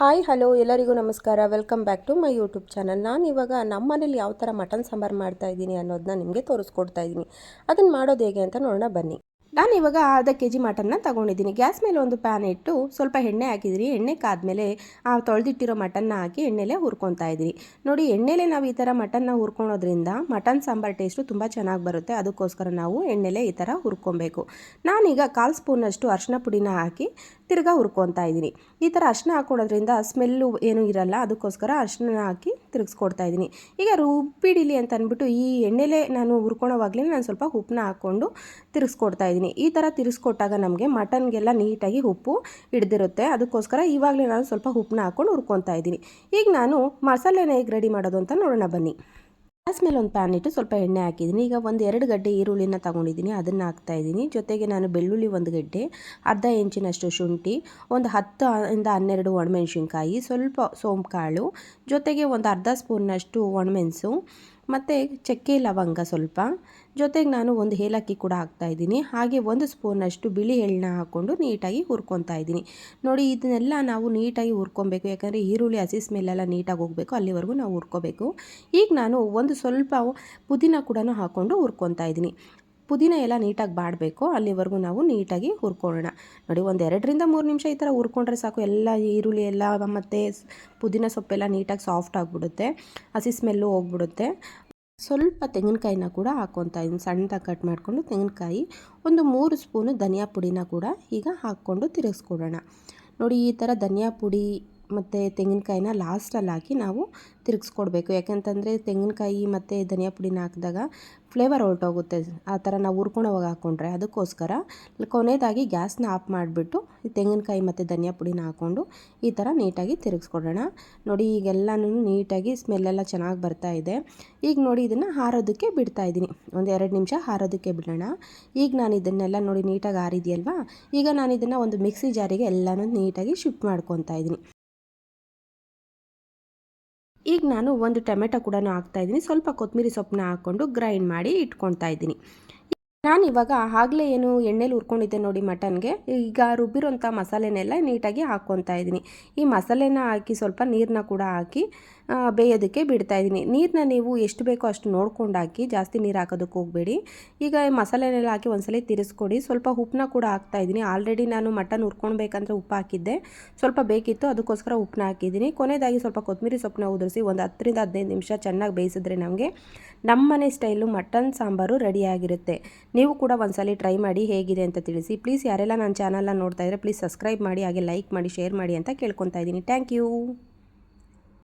Hi hello ಎಲ್ಲರಿಗೂ ನಮಸ್ಕಾರ. Welcome back to my YouTube channel ನಾನು ಇವಾಗ ನಮ್ಮ ಮನೇಲಿ ಯಾವ ಥರ ಮಟನ್ ಸಾಂಬಾರು ಮಾಡ್ತಾ ಇದ್ದೀನಿ ಅನ್ನೋದನ್ನ ನಿಮಗೆ ತೋರಿಸ್ಕೊಡ್ತಾ ಇದ್ದೀನಿ. ಅದನ್ನು ಮಾಡೋದು ಹೇಗೆ ಅಂತ ನೋಡೋಣ ಬನ್ನಿ. ನಾನು ಇವಾಗ ಅರ್ಧ ಕೆ ಜಿ ಮಟನ್ನ ತಗೊಂಡಿದ್ದೀನಿ. ಗ್ಯಾಸ್ ಮೇಲೆ ಒಂದು ಪ್ಯಾನ್ ಇಟ್ಟು ಸ್ವಲ್ಪ ಎಣ್ಣೆ ಹಾಕಿದಿರಿ. ಎಣ್ಣೆ ಕಾದ್ಮೇಲೆ ಆ ತೊಳೆದಿಟ್ಟಿರೋ ಮಟನ್ನ ಹಾಕಿ ಎಣ್ಣೆಲೆ ಹುರ್ಕೊತಾ ಇದ್ದೀನಿ ನೋಡಿ, ಎಣ್ಣೆಲೆ ನಾವು ಈ ಥರ ಮಟನ್ನ ಹುರ್ಕೊಳೋದ್ರಿಂದ ಮಟನ್ ಸಾಂಬಾರ್ ಟೇಸ್ಟು ತುಂಬ ಚೆನ್ನಾಗಿ ಬರುತ್ತೆ. ಅದಕ್ಕೋಸ್ಕರ ನಾವು ಎಣ್ಣೆಲೆ ಈ ಥರ ಹುರ್ಕೊಬೇಕು. ನಾನೀಗ ಕಾಲು ಸ್ಪೂನಷ್ಟು ಅರ್ಶಿನ ಪುಡಿನ ಹಾಕಿ ತಿರ್ಗಾ ಹುರ್ಕೊತಾ ಇದ್ದೀನಿ. ಈ ಥರ ಅರ್ಶಿನ ಹಾಕೊಳೋದ್ರಿಂದ ಸ್ಮೆಲ್ಲು ಏನೂ ಇರಲ್ಲ. ಅದಕ್ಕೋಸ್ಕರ ಅರ್ಶಿನ ಹಾಕಿ ತಿರುಗಿಸ್ಕೊಡ್ತಾ ಇದ್ದೀನಿ. ಈಗ ರುಬ್ಬಿಡಿಲಿ ಅಂತ ಅಂದ್ಬಿಟ್ಟು ಈ ಎಣ್ಣೆಲೆ ನಾನು ಹುರ್ಕೊಳೋವಾಗಲೇ ನಾನು ಸ್ವಲ್ಪ ಉಪ್ಪನ್ನ ಹಾಕ್ಕೊಂಡು ತಿರುಗಿಸ್ಕೊಡ್ತಾ ಇದ್ದೀನಿ. ಈ ಥರ ತಿರ್ಸ್ಕೊಟ್ಟಾಗ ನಮಗೆ ಮಟನ್ಗೆಲ್ಲ ನೀಟಾಗಿ ಉಪ್ಪು ಹಿಡ್ದಿರುತ್ತೆ. ಅದಕ್ಕೋಸ್ಕರ ಇವಾಗಲೇ ನಾನು ಸ್ವಲ್ಪ ಉಪ್ಪನ್ನ ಹಾಕ್ಕೊಂಡು ಹುರ್ಕೊತಾ ಇದ್ದೀನಿ. ಈಗ ನಾನು ಮಸಾಲೆನ ಹೇಗೆ ರೆಡಿ ಮಾಡೋದು ಅಂತ ನೋಡೋಣ ಬನ್ನಿ. ಗ್ಯಾಸ್ ಮೇಲೆ ಒಂದು ಪ್ಯಾನ್ ಇಟ್ಟು ಸ್ವಲ್ಪ ಎಣ್ಣೆ ಹಾಕಿದ್ದೀನಿ. ಈಗ ಒಂದು ಎರಡು ಗಡ್ಡೆ ಈರುಳ್ಳಿನ ತಗೊಂಡಿದ್ದೀನಿ. ಅದನ್ನು ಹಾಕ್ತಾ ಇದ್ದೀನಿ. ಜೊತೆಗೆ ನಾನು ಬೆಳ್ಳುಳ್ಳಿ ಒಂದು ಗಡ್ಡೆ, ಅರ್ಧ ಇಂಚಿನಷ್ಟು ಶುಂಠಿ, ಒಂದು ಹತ್ತು ಇಂದ ಹನ್ನೆರಡು ಒಣಮೆಣಸಿನ್ಕಾಯಿ, ಸ್ವಲ್ಪ ಸೋಂಪು ಕಾಳು ಜೊತೆಗೆ ಒಂದು ಅರ್ಧ ಸ್ಪೂನ್ನಷ್ಟು ಒಣಮೆಣಸು ಮತ್ತು ಚಕ್ಕೆ ಲವಂಗ ಸ್ವಲ್ಪ. ಜೊತೆಗೆ ನಾನು ಒಂದು ಏಲಕ್ಕಿ ಕೂಡ ಹಾಕ್ತಾಯಿದ್ದೀನಿ ಹಾಗೆ ಒಂದು ಸ್ಪೂನಷ್ಟು ಬಿಳಿ ಎಳ್ಳನ್ನ ಹಾಕ್ಕೊಂಡು ನೀಟಾಗಿ ಹುರ್ಕೊತಾ ಇದ್ದೀನಿ. ನೋಡಿ, ಇದನ್ನೆಲ್ಲ ನಾವು ನೀಟಾಗಿ ಹುರ್ಕೊಬೇಕು. ಯಾಕಂದರೆ ಈರುಳ್ಳಿ, ಹಸಿ ಸ್ಮೆಲ್ಲೆಲ್ಲ ನೀಟಾಗಿ ಹೋಗಬೇಕು. ಅಲ್ಲಿವರೆಗೂ ನಾವು ಹುರ್ಕೋಬೇಕು. ಈಗ ನಾನು ಒಂದು ಸ್ವಲ್ಪ ಪುದೀನ ಕೂಡ ಹಾಕ್ಕೊಂಡು ಹುರ್ಕೊತಾ ಇದ್ದೀನಿ. ಪುದೀನ ಎಲ್ಲ ನೀಟಾಗಿ ಬಾಡಬೇಕು. ಅಲ್ಲಿವರೆಗೂ ನಾವು ನೀಟಾಗಿ ಹುರ್ಕೊಳ್ಳೋಣ. ನೋಡಿ, ಒಂದು ಎರಡರಿಂದ ಮೂರು ನಿಮಿಷ ಈ ಥರ ಹುರ್ಕೊಂಡ್ರೆ ಸಾಕು. ಎಲ್ಲ ಈರುಳ್ಳಿ ಎಲ್ಲ ಮತ್ತು ಪುದೀನ ಸೊಪ್ಪೆಲ್ಲ ನೀಟಾಗಿ ಸಾಫ್ಟ್ ಆಗಿಬಿಡುತ್ತೆ. ಹಸಿ ಸ್ಮೆಲ್ಲು ಹೋಗ್ಬಿಡುತ್ತೆ. ಸ್ವಲ್ಪ ತೆಂಗಿನಕಾಯಿನ ಕೂಡ ಹಾಕ್ಕೊತಾ ಇದ್ದೀನಿ ಸಣ್ಣದಾಗಿ ಕಟ್ ಮಾಡಿಕೊಂಡು ತೆಂಗಿನಕಾಯಿ, ಒಂದು ಮೂರು ಸ್ಪೂನು ಧನಿಯಾ ಪುಡಿನ ಕೂಡ ಈಗ ಹಾಕ್ಕೊಂಡು ತಿರುಗಿಸ್ಕೊಡೋಣ. ನೋಡಿ, ಈ ಥರ ಧನಿಯಾ ಪುಡಿ ಮತ್ತು ತೆಂಗಿನಕಾಯಿನ ಲಾಸ್ಟಲ್ಲಿ ಹಾಕಿ ನಾವು ತಿರುಗಿಸ್ಕೊಡ್ಬೇಕು. ಯಾಕೆಂತಂದರೆ ತೆಂಗಿನಕಾಯಿ ಮತ್ತು ಧನಿಯಾ ಪುಡಿನ ಹಾಕಿದಾಗ ಫ್ಲೇವರ್ ಹೊರಟೋಗುತ್ತೆ. ಆ ಥರ ನಾವು ಹುರ್ಕೊಂಡೋಗಿ ಹಾಕ್ಕೊಂಡ್ರೆ ಅದಕ್ಕೋಸ್ಕರ ಕೊನೆಯದಾಗಿ ಗ್ಯಾಸ್ನ ಆಫ್ ಮಾಡಿಬಿಟ್ಟು ಈ ತೆಂಗಿನಕಾಯಿ ಮತ್ತು ಧನಿಯಾ ಪುಡಿನ ಹಾಕ್ಕೊಂಡು ಈ ಥರ ನೀಟಾಗಿ ತಿರುಗಿಸ್ಕೊಡೋಣ. ನೋಡಿ, ಈಗೆಲ್ಲನೂ ನೀಟಾಗಿ ಸ್ಮೆಲ್ಲೆಲ್ಲ ಚೆನ್ನಾಗಿ ಬರ್ತಾ ಇದೆ. ಈಗ ನೋಡಿ, ಇದನ್ನು ಹಾರೋದಕ್ಕೆ ಬಿಡ್ತಾ ಇದ್ದೀನಿ. ಒಂದು ಎರಡು ನಿಮಿಷ ಹಾರೋದಕ್ಕೆ ಬಿಡೋಣ. ಈಗ ನಾನು ಇದನ್ನೆಲ್ಲ ನೋಡಿ ನೀಟಾಗಿ ಹಾರಿದೆಯಲ್ವಾ? ಈಗ ನಾನು ಇದನ್ನು ಒಂದು ಮಿಕ್ಸಿ ಜಾರಿಗೆ ಎಲ್ಲನೂ ನೀಟಾಗಿ ಶಿಫ್ಟ್ ಮಾಡ್ಕೊತಾ ಇದ್ದೀನಿ. ಈಗ ನಾನು ಒಂದು ಟೊಮೆಟೊ ಕೂಡ ಹಾಕ್ತಾಯಿದ್ದೀನಿ ಸ್ವಲ್ಪ ಕೊತ್ತಂಬರಿ ಸೊಪ್ಪನ್ನ ಹಾಕ್ಕೊಂಡು ಗ್ರೈಂಡ್ ಮಾಡಿ ಇಟ್ಕೊತಾ ಇದ್ದೀನಿ. ನಾನು ಇವಾಗ ಆಗಲೇ ಏನು ಎಣ್ಣೆಲಿ ಹುರ್ಕೊಂಡಿದ್ದೆ ನೋಡಿ ಮಟನ್ಗೆ. ಈಗ ರುಬ್ಬಿರೋಂಥ ಮಸಾಲೆನೆಲ್ಲ ನೀಟಾಗಿ ಹಾಕ್ಕೊತಾ ಇದ್ದೀನಿ. ಈ ಮಸಾಲೆನ ಹಾಕಿ ಸ್ವಲ್ಪ ನೀರನ್ನ ಕೂಡ ಹಾಕಿ ಬೇಯೋದಕ್ಕೆ ಬಿಡ್ತಾ ಇದ್ದೀನಿ. ನೀರನ್ನ ನೀವು ಎಷ್ಟು ಬೇಕೋ ಅಷ್ಟು ನೋಡ್ಕೊಂಡು ಹಾಕಿ, ಜಾಸ್ತಿ ನೀರು ಹಾಕೋದಕ್ಕೆ ಹೋಗಬೇಡಿ. ಈಗ ಮಸಾಲೆನೆಲ್ಲ ಹಾಕಿ ಒಂದ್ಸಲ ತಿರ್ಸ್ಕೊಡಿ. ಸ್ವಲ್ಪ ಉಪ್ಪನ್ನ ಕೂಡ ಹಾಕ್ತಾ ಇದ್ದೀನಿ. ಆಲ್ರೆಡಿ ನಾನು ಮಟನ್ ಹುರ್ಕೊಳ್ಬೇಕಂದ್ರೆ ಉಪ್ಪು ಹಾಕಿದ್ದೆ. ಸ್ವಲ್ಪ ಬೇಕಿತ್ತು ಅದಕ್ಕೋಸ್ಕರ ಉಪ್ಪನ್ನ ಹಾಕಿದ್ದೀನಿ. ಕೊನೆಯದಾಗಿ ಸ್ವಲ್ಪ ಕೊತ್ತಂಬರಿ ಸೊಪ್ಪನ್ನ ಉದುರಿಸಿ ಒಂದು ಹತ್ತರಿಂದ ಹದಿನೈದು ನಿಮಿಷ ಚೆನ್ನಾಗಿ ಬೇಯಿಸಿದ್ರೆ ನಮಗೆ ನಮ್ಮನೆ ಸ್ಟೈಲು ಮಟನ್ ಸಾಂಬಾರು ರೆಡಿಯಾಗಿರುತ್ತೆ ನೀವು ಕೂಡ ಒಂದ್ಸಲ ಟ್ರೈ ಮಾಡಿ ಹೇಗಿದೆ ಅಂತ ತಿಳಿಸಿ. ಪ್ಲೀಸ್ ಯಾರೆಲ್ಲ ನನ್ನ ಚಾನಲ್ನ ನೋಡ್ತಾ ಇದ್ದರೆ ಪ್ಲೀಸ್ ಸಬ್ಸ್ಕ್ರೈಬ್ ಮಾಡಿ, ಹಾಗೆ ಲೈಕ್ ಮಾಡಿ ಶೇರ್ ಮಾಡಿ ಅಂತ ಕೇಳ್ಕೊತಾ ಇದ್ದೀನಿ. Thank you